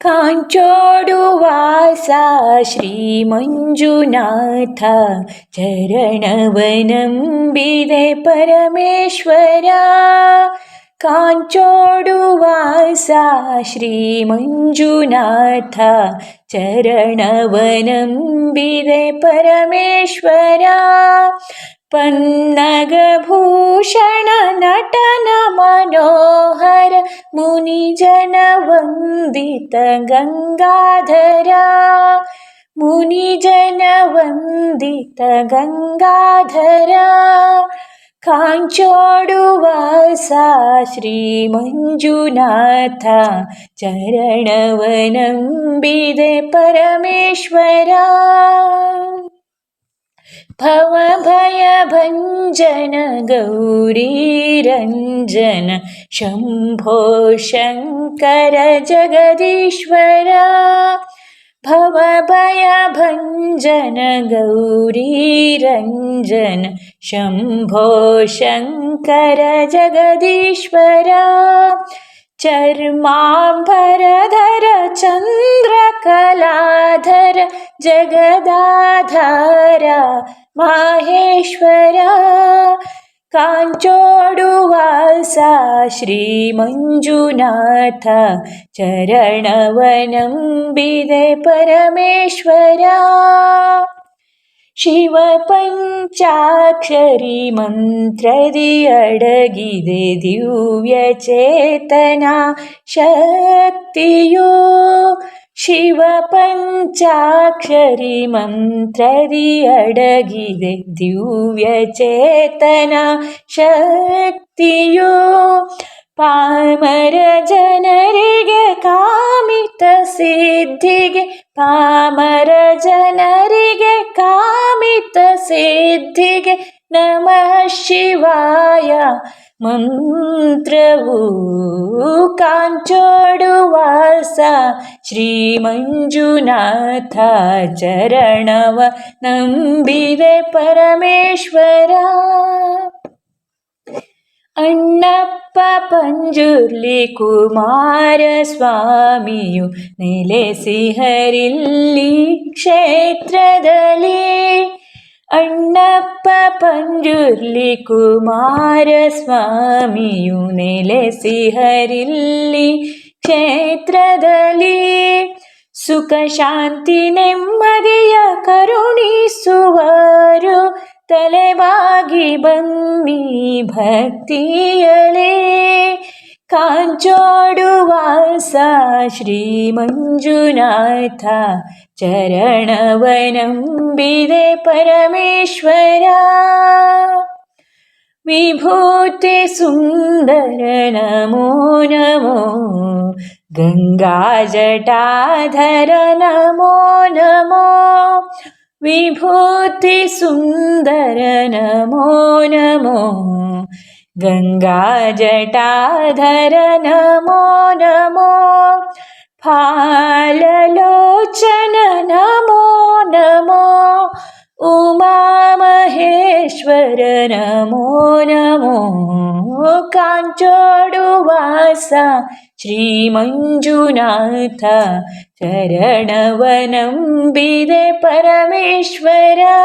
काञ्चोडुवासा श्रीमञ्जुनाथ चरणवनं बिदे परमेश्वरा। काञ्चोडुवासा श्रीमञ्जुनाथ चरणवनं बिदे परमेश्वरा। पन्नगभूषण नटन मनोहर मुनिजनवन्दित गङ्गाधरा मुनिजनवन्दित गङ्गाधरा। काञ्चोडुवासा श्रीमञ्जुनाथ चरणवनं बिदे परमेश्वरा भवभयभञ्जन गौरीरञ्जन शम्भो शङ्कर जगदीश्वरा भवभयभञ्जन गौरीरञ्जन शम्भो शङ्कर जगदीश्वरा चर्माम्बरधर चन्द्रकलाधर जगदाधार माहेश्वरा काञ्चोडुवासा श्रीमञ्जुनाथ चरणवनं बिदे परमेश्वरा ಶಿವಪಂಚಾಕ್ಷರಿ ಮಂತ್ರದಿ ಅಡಗಿದೆ ದಿವ್ಯ ಚೇತನ ಶಕ್ತಿಯೋ ಶಿವ ಪಂಚಾಕ್ಷರಿ ಮಂತ್ರದಿ ಅಡಗಿದೆ ದಿವ್ಯ ಚೇತನ ಶಕ್ತಿಯೋ ಪಾಮರ ಜನರಿಗೆ ಕಾಮಿತ ಸಿದ್ಧಿಗೆ ಪಾಮರ ಜನರಿಗೆ ಕಾಮಿತ ಸಿದ್ಧಿಗೆ ನಮಃ ಶಿವಾಯ. ಮಂತ್ರವು ಕಾಂಚೋಡುವಾಸ. ಶ್ರೀ ಮಂಜುನಾಥ ಚರಣವ ನಂಬಿದೆ ಪರಮೇಶ್ವರ. ಅಣ್ಣಪ್ಪ ಪಂಜುರ್ಲಿ ಕುಮಾರಸ್ವಾಮಿಯು ನೆಲೆಸಿ ಹರಿಲ್ಲಿ ಕ್ಷೇತ್ರದಲ್ಲಿ. പഞ്ചുരുളി കുമാരസ്വാമിയു നിലസിഹരില്ലി ಕ್ಷೇತ್ರದಲ್ಲಿ ಸುಖ ಶಾಂತಿ ನೆಮ್ಮದಿಯ ಕರುಣಿಸುವರು. ತಲೆಬಾಗಿ ಬನ್ನಿ ಭಕ್ತಿಯಲೇ. ಕಾಂಚೋಡುವ स श्रीमञ्जुनाथ चरणवनम्बिदे परमेश्वरा विभूते सुन्दर नमो नमो गङ्गाजटाधर नमो नमो विभूति सुन्दर नमो नमो गङ्गाजटाधर नमो नमो फाललोचन नमो नमो उमामहेश्वर नमो नमो। काञ्चोडुवासा श्रीमञ्जुनाथ चरणवनं बिदे परमेश्वरा